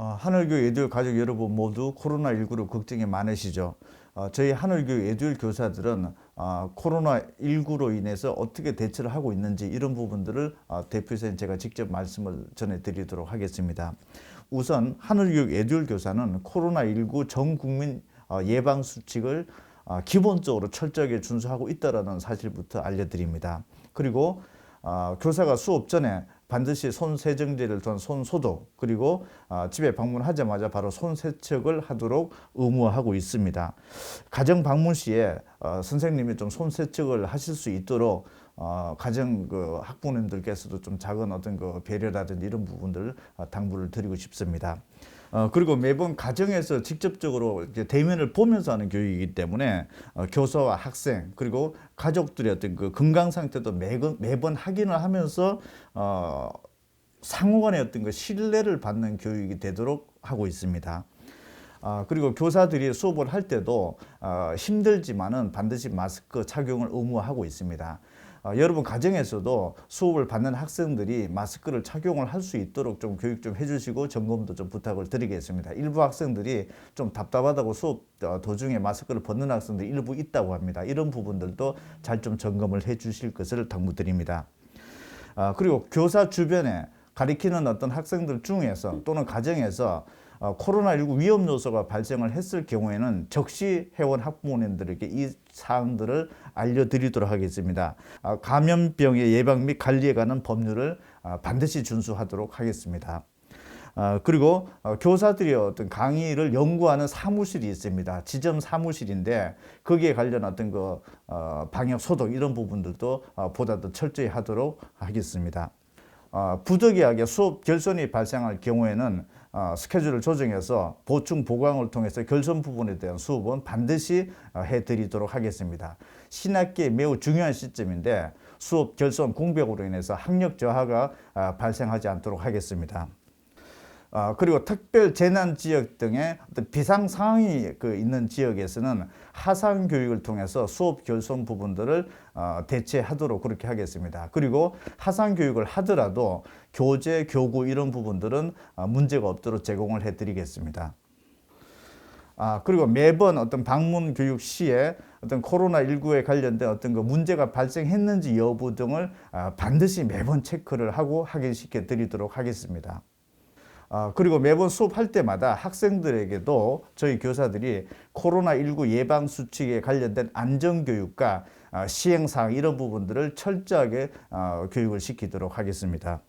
어, 하늘교 에듀 가족 여러분 모두 코로나19로 걱정이 많으시죠. 어, 저희 하늘교 에듀 교사들은 어, 코로나19로 인해서 어떻게 대처를 하고 있는지 이런 부분들을 어, 대표선 제가 직접 말씀을 전해드리도록 하겠습니다. 우선 하늘교 에듀 교사는 코로나19 전 국민 어, 예방 수칙을 어, 기본적으로 철저하게 준수하고 있다라는 사실부터 알려드립니다. 그리고 어, 교사가 수업 전에 반드시 손 세정제를 통한 손 소독 그리고 어, 집에 방문하자마자 바로 손 세척을 하도록 의무화하고 있습니다. 가정 방문 시에 어, 선생님이 좀 손 세척을 하실 수 있도록 어, 가정 그 학부모님들께서도 좀 작은 어떤 그 배려라든지 이런 부분들 어, 당부를 드리고 싶습니다. 어, 그리고 매번 가정에서 직접적으로 대면을 보면서 하는 교육이기 때문에 어, 교사와 학생 그리고 가족들의 어떤 그 건강 상태도 매번, 매번 확인을 하면서 어, 상호간의 어떤 그 신뢰를 받는 교육이 되도록 하고 있습니다. 아, 그리고 교사들이 수업을 할 때도 어, 힘들지만은 반드시 마스크 착용을 의무화하고 있습니다. 어, 여러분 가정에서도 수업을 받는 학생들이 마스크를 착용을 할 수 있도록 좀 교육 좀 해주시고 점검도 좀 부탁을 드리겠습니다. 일부 학생들이 좀 답답하다고 수업 어, 도중에 마스크를 벗는 학생들이 일부 있다고 합니다. 이런 부분들도 잘 좀 점검을 해주실 것을 당부드립니다. 아, 그리고 교사 주변에 가리키는 어떤 학생들 중에서 또는 가정에서 어, 코로나19 위험 요소가 발생을 했을 경우에는 적시 회원 학부모님들에게 이 사항들을 알려드리도록 하겠습니다. 아, 감염병의 예방 및 관리에 관한 법률을 아, 반드시 준수하도록 하겠습니다. 아, 그리고 어, 교사들이 어떤 강의를 연구하는 사무실이 있습니다. 지점 사무실인데 거기에 관련 어떤 그 어, 방역 소독 이런 부분들도 어, 보다 더 철저히 하도록 하겠습니다. 어, 부득이하게 수업 결손이 발생할 경우에는 어, 스케줄을 조정해서 보충 보강을 통해서 결손 부분에 대한 수업은 반드시 어, 해드리도록 하겠습니다. 신학기에 매우 중요한 시점인데 수업 결손 공백으로 인해서 학력 저하가 아, 발생하지 않도록 하겠습니다. 어, 그리고 특별 재난 지역 등의 어떤 비상 상황이 그 있는 지역에서는 하상 교육을 통해서 수업 결손 부분들을 어, 대체하도록 그렇게 하겠습니다. 그리고 하상 교육을 하더라도 교재, 교구 이런 부분들은 어, 문제가 없도록 제공을 해드리겠습니다. 아, 그리고 매번 어떤 방문 교육 시에 어떤 코로나19에 관련된 어떤 그 문제가 발생했는지 여부 등을 아, 반드시 매번 체크를 하고 확인시켜 드리도록 하겠습니다. 아, 그리고 매번 수업할 때마다 학생들에게도 저희 교사들이 코로나19 예방 수칙에 관련된 안전교육과 아, 시행사항 이런 부분들을 철저하게 아, 교육을 시키도록 하겠습니다.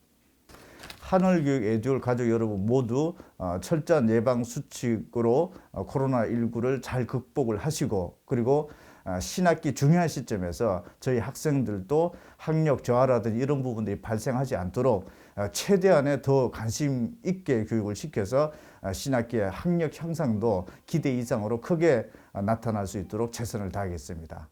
하늘교육 에듀얼 가족 여러분 모두 어, 철저한 예방 수칙으로 어, 코로나19를 잘 극복을 하시고 그리고 어, 신학기 중요한 시점에서 저희 학생들도 학력 저하라든지 이런 부분들이 발생하지 않도록 어, 최대한의 더 관심 있게 교육을 시켜서 어, 신학기의 학력 향상도 기대 이상으로 크게 어, 나타날 수 있도록 최선을 다하겠습니다.